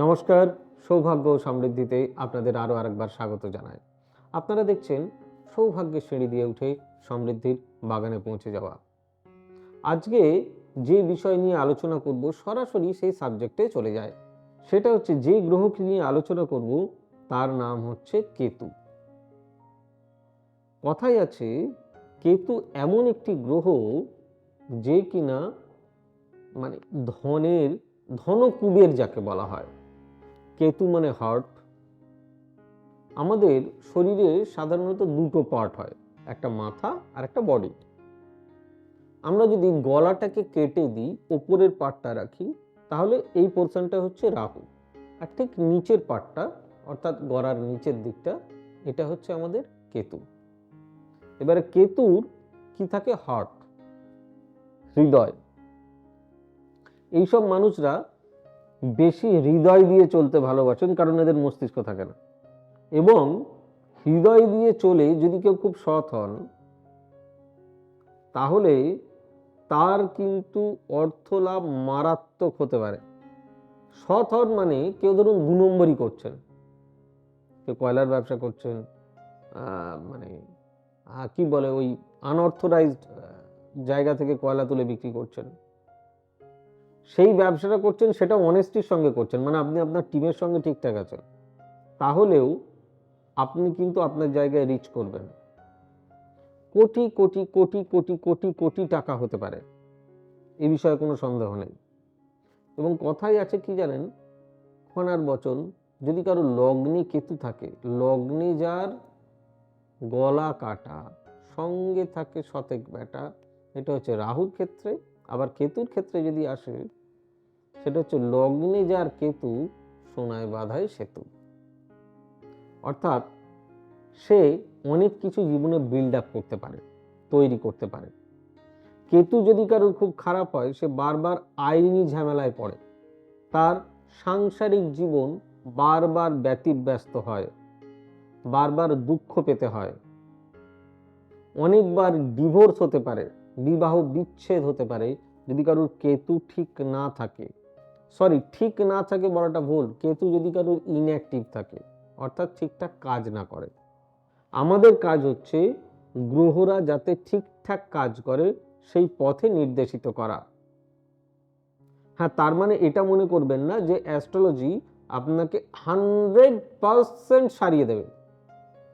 নমস্কার, সৌভাগ্য ও সমৃদ্ধিতে আপনাদের আরও আরেকবার স্বাগত জানাই। আপনারা দেখছেন সৌভাগ্যের সিঁড়ি দিয়ে উঠে সমৃদ্ধির বাগানে পৌঁছে যাওয়া। আজকে যে বিষয় নিয়ে আলোচনা করব সরাসরি সেই সাবজেক্টে চলে যায়। সেটা হচ্ছে যে গ্রহকে নিয়ে আলোচনা করব, তার নাম হচ্ছে কেতু। কথাই আছে, কেতু এমন একটি গ্রহ যে কিনা মানে ধনের ধনকুবের যাকে বলা হয়। কেতু মানে হার্ট আমাদের শরীরে সাধারণত দুটো পার্ট হয়, একটা মাথা আর একটা বডি আমরা যদি গলাটাকে কেটে দিই, ওপরের পার্টটা রাখি, তাহলে এই পোর্শনটা হচ্ছে রাহু। আর ঠিক নিচের পার্টটা অর্থাৎ গড়ার নিচের দিকটা, এটা হচ্ছে আমাদের কেতু। এবারে কেতুর কি থাকে? হার্ট হৃদয়। এইসব মানুষরা বেশি হৃদয় দিয়ে চলতে ভালোবাসেন কারণ এদের মস্তিষ্ক থাকে না। এবং হৃদয় দিয়ে চলে যদি কেউ খুব সৎ হন, তাহলে তার কিন্তু অর্থ লাভ মারাত্মক হতে পারে। সৎ হন মানে কেউ ধরুন দু নম্বরই করছেন। কেউ কয়লার ব্যবসা করছেন মানে কি বলে ওই আনঅর্থরাইজড জায়গা থেকে কয়লা তুলে বিক্রি করছেন। সেই ব্যবসাটা করছেন, সেটা অনেস্টির সঙ্গে করছেন মানে আপনি আপনার টিমের সঙ্গে ঠিকঠাক আছেন। তাহলেও আপনি কিন্তু আপনার জায়গায় রিচ করবেন। কোটি কোটি কোটি কোটি কোটি কোটি টাকা হতে পারে। এ বিষয়ে কোনো সন্দেহ নেই। এবং কথাই আছে কি জানেন? খনার বচন, যদি কারও লগ্নে কেতু থাকে, লগ্নে যার গলা কাটা, সঙ্গে থাকে শতেক বেটা এটা হচ্ছে রাহুর ক্ষেত্রে, আবার কেতুর ক্ষেত্রে যদি আসে সেটা হচ্ছে লগ্নে যার কেতু, সোনায় বাধায় সেতু। অর্থাৎ সে অনেক কিছু জীবনে বিল্ড আপ করতে পারে, তৈরি করতে পারে। কেতু যদি কারোর খুব খারাপ হয়, সে বারবার আইনি ঝামেলায় পড়ে। তার সাংসারিক জীবন বারবার ব্যতিব্যস্ত হয়, বারবার দুঃখ পেতে হয়। অনেকবার ডিভোর্স হতে পারে, বিবাহ বিচ্ছেদ হতে পারে, যদি কারোর কেতু ঠিক না থাকে। সরি, ঠিক না থাকে বলাটা ভুল কেতু যদি কারোর ইনঅ্যাক্টিভ থাকে, অর্থাৎ ঠিকঠাক কাজ না করে। আমাদের কাজ হচ্ছে গ্রহরা যাতে ঠিকঠাক কাজ করে, সেই পথে নির্দেশিত করা। হ্যাঁ তার মানে এটা মনে করবেন না যে অ্যাস্ট্রোলজি আপনাকে হান্ড্রেড পারসেন্ট সারিয়ে দেবে।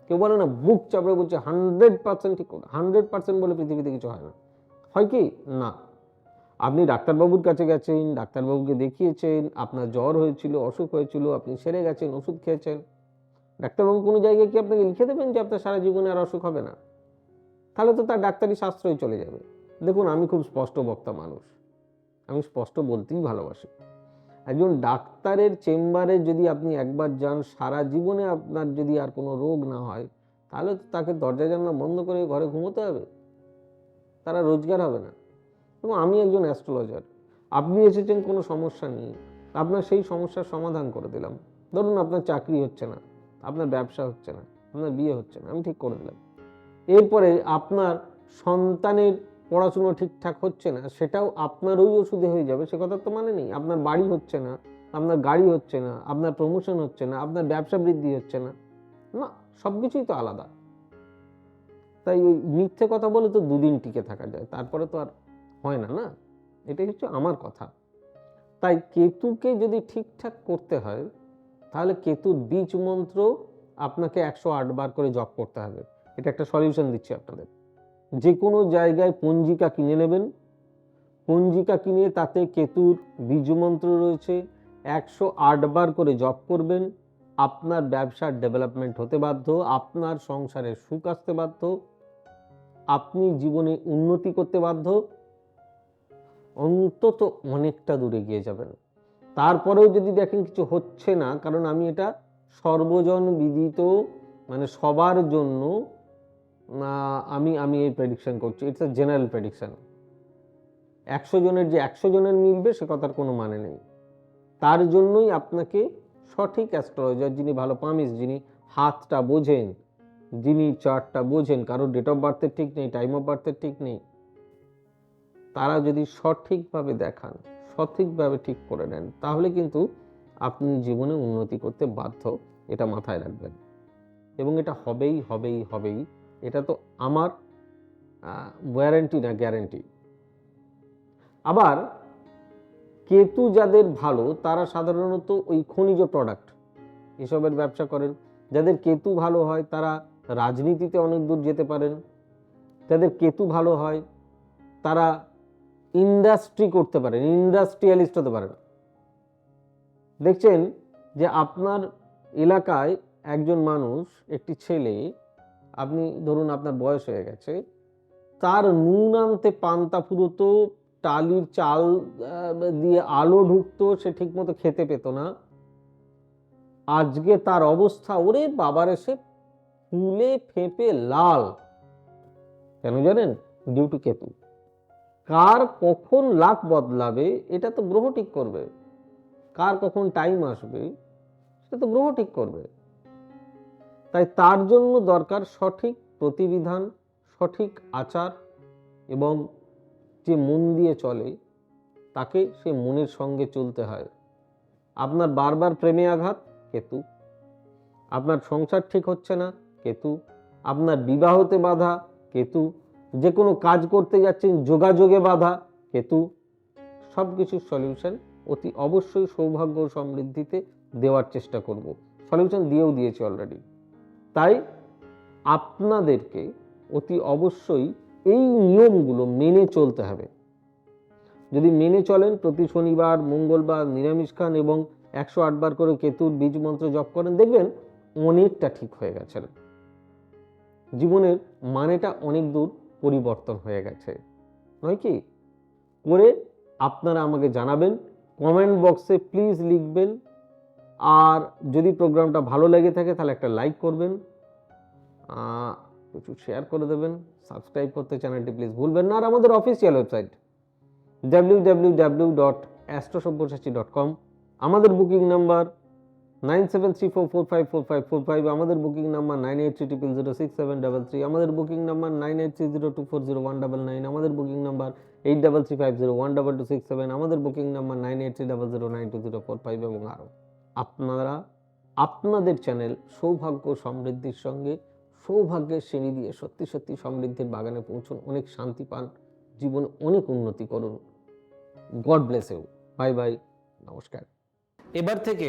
কেউ বলে না, বুক চাপড়ে বলছে হান্ড্রেড পার্সেন্ট ঠিক হান্ড্রেড পার্সেন্ট বলে পৃথিবীতে কিছু হয় না। হয় কি? না। আপনি ডাক্তারবাবুর কাছে গেছেন, ডাক্তারবাবুকে দেখিয়েছেন, আপনার জ্বর হয়েছিল, অসুখ হয়েছিল, আপনি সেরে গেছেন, ওষুধ খেয়েছেন। ডাক্তারবাবু কোনো জায়গায় কি আপনাকে লিখে দেবেন যে আপনার সারা জীবনে আর অসুখ হবে না? তাহলে তো তার ডাক্তারি শাস্ত্রই চলে যাবে। দেখুন, আমি খুব স্পষ্ট বক্তা মানুষ। আমি স্পষ্ট বলতেই ভালোবাসি। একজন ডাক্তারের চেম্বারে যদি আপনি একবার যান, সারা জীবনে আপনার যদি আর কোনো রোগ না হয়, তাহলে তো তাকে দরজা জানলা বন্ধ করে ঘরে ঘুমোতে হবে। তারা রোজগার হবে না। এবং আমি একজন অ্যাস্ট্রোলজার। আপনি এসেছেন, কোনো সমস্যা নেই। আপনার সেই সমস্যার সমাধান করে দিলাম। ধরুন আপনার চাকরি হচ্ছে না, আপনার ব্যবসা হচ্ছে না, আপনার বিয়ে হচ্ছে না, আমি ঠিক করে দিলাম এরপরে আপনার সন্তানের পড়াশুনো ঠিকঠাক হচ্ছে না, সেটাও আপনার ওই ওষুধে হয়ে যাবে, সে কথা তো মানে নেই। আপনার বাড়ি হচ্ছে না, আপনার গাড়ি হচ্ছে না, আপনার প্রমোশন হচ্ছে না, আপনার ব্যবসা বৃদ্ধি হচ্ছে না। না সব কিছুই তো আলাদা। তাই ওই মিথ্যে কথা বলে তো দুদিন টিকে থাকা যায়, তারপরে তো আর হয় না না? এটাই হচ্ছে আমার কথা। তাই কেতুকে যদি ঠিকঠাক করতে হয়, তাহলে কেতুর বীজ মন্ত্র আপনাকে একশো আট বার করে জপ করতে হবে। এটা একটা সলিউশন দিচ্ছি আপনাদের। যে কোনো জায়গায় পঞ্জিকা কিনে নেবেন। পঞ্জিকা কিনে তাতে কেতুর বীজ মন্ত্র রয়েছে, একশো আট বার করে জপ করবেন। আপনার ব্যবসার ডেভেলপমেন্ট হতে বাধ্য, আপনার সংসারে সুখ আসতে বাধ্য, আপনি জীবনে উন্নতি করতে বাধ্য অন্তত অনেকটা দূরে গিয়ে যাবেন। তারপরেও যদি দেখেন কিছু হচ্ছে না, কারণ আমি এটা সর্বজন বিদিত মানে সবার জন্য আমি আমি এই প্রেডিকশন করছি। ইটস আ জেনারেল প্রেডিকশন একশো জনের যে একশো জনের মিলবে, সে কথার কোনো মানে নেই। তার জন্যই আপনাকে সঠিক অ্যাস্ট্রোলজার যিনি ভালো পামিস যিনি হাতটা বোঝেন, যিনি চার্টটা বোঝেন, কারোর ডেট অফ বার্থের ঠিক নেই টাইম অফ বার্থের ঠিক নেই তারা যদি সঠিকভাবে দেখান, সঠিকভাবে ঠিক করে নেন, তাহলে কিন্তু আপনি জীবনে উন্নতি করতে বাধ্য। এটা মাথায় রাখবেন। এবং এটা হবেই হবেই হবেই। এটা তো আমার ওয়ারেন্টি না গ্যারেন্টি আবার কেতু যাদের ভালো, তারা সাধারণত ওই খনিজ প্রোডাক্ট এসবের ব্যবসা করেন। যাদের কেতু ভালো হয়, তারা রাজনীতিতে অনেক দূর যেতে পারেন। যাদের কেতু ভালো হয়, তারা ইন্ডাস্ট্রি করতে পারেন, ইন্ডাস্ট্রিয়ালিস্ট হতে পারেন। দেখছেন যে আপনার এলাকায় একজন মানুষ, একটি ছেলে, আপনি ধরুন আপনার বয়স হয়ে গেছে, তার নুন আনতে পান্তা ফুরোতো, টালির চাল দিয়ে আলো ঢুকতো, সে ঠিকমতো খেতে পেত না। আজকে তার অবস্থা, ওরে বাবার এসে ফুলে ফেঁপে লাল। কেন জানেন? Due to Ketu. কার কখন লাক বদলাবে, এটা তো গ্রহ ঠিক করবে। কার কখন টাইম আসবে, সেটা তো গ্রহ ঠিক করবে। তাই তার জন্য দরকার সঠিক প্রতিবিধান, সঠিক আচার এবং যে মন দিয়ে চলে, তাকে সে মনের সঙ্গে চলতে হয়। আপনার বারবার প্রেমে আঘাত, কেতু। আপনার সংসার ঠিক হচ্ছে না, কেতু। আপনার বিবাহতে বাধা, কেতু। যে কোনো কাজ করতে যাচ্ছেন, যোগাযোগে বাধা কেতু সব কিছুর সলিউশন অতি অবশ্যই সৌভাগ্য সমৃদ্ধিতে দেওয়ার চেষ্টা করব। সলিউশন দিয়েও দিয়েছি অলরেডি তাই আপনাদেরকে অতি অবশ্যই এই নিয়মগুলো মেনে চলতে হবে। যদি মেনে চলেন, প্রতি শনিবার, মঙ্গলবার, নিরামিষ খান এবং একশো আটবার করে কেতুর বীজ মন্ত্র জপ করেন, দেখবেন অনেকটা ঠিক হয়ে গেছেন জীবনের মানেটা অনেক দূর। পরিবর্তন হয়ে গেছে। নয় কি? করে আপনারা আমাকে জানাবেন কমেন্ট বক্সে প্লিজ লিখবেন। আর যদি প্রোগ্রামটা ভালো লেগে থাকে, তাহলে একটা লাইক করবেন। প্রচুর শেয়ার করে দেবেন। সাবস্ক্রাইব করতে চ্যানেলটি প্লিজ ভুলবেন না। আর আমাদের official website W W W dot astrosabyasachi dot com আমাদের booking number nine seven three four four five four five four five, আমাদের booking number nine eight three triple zero six seven double three আমাদের booking number nine eight three zero two four zero one double nine, আমাদের booking number eight double three five zero one double two six seven, আমাদের booking number nine eight three double zero nine two zero four five এবং আরও। আপনারা, আপনাদের channel সৌভাগ্য সমৃদ্ধির সঙ্গে সৌভাগ্যের শ্রেণি দিয়ে সত্যি সত্যি সমৃদ্ধির বাগানে পৌঁছুন, অনেক শান্তি পান, জীবনে অনেক উন্নতি করুন। God bless you bye bye নমস্কার। এবার থেকে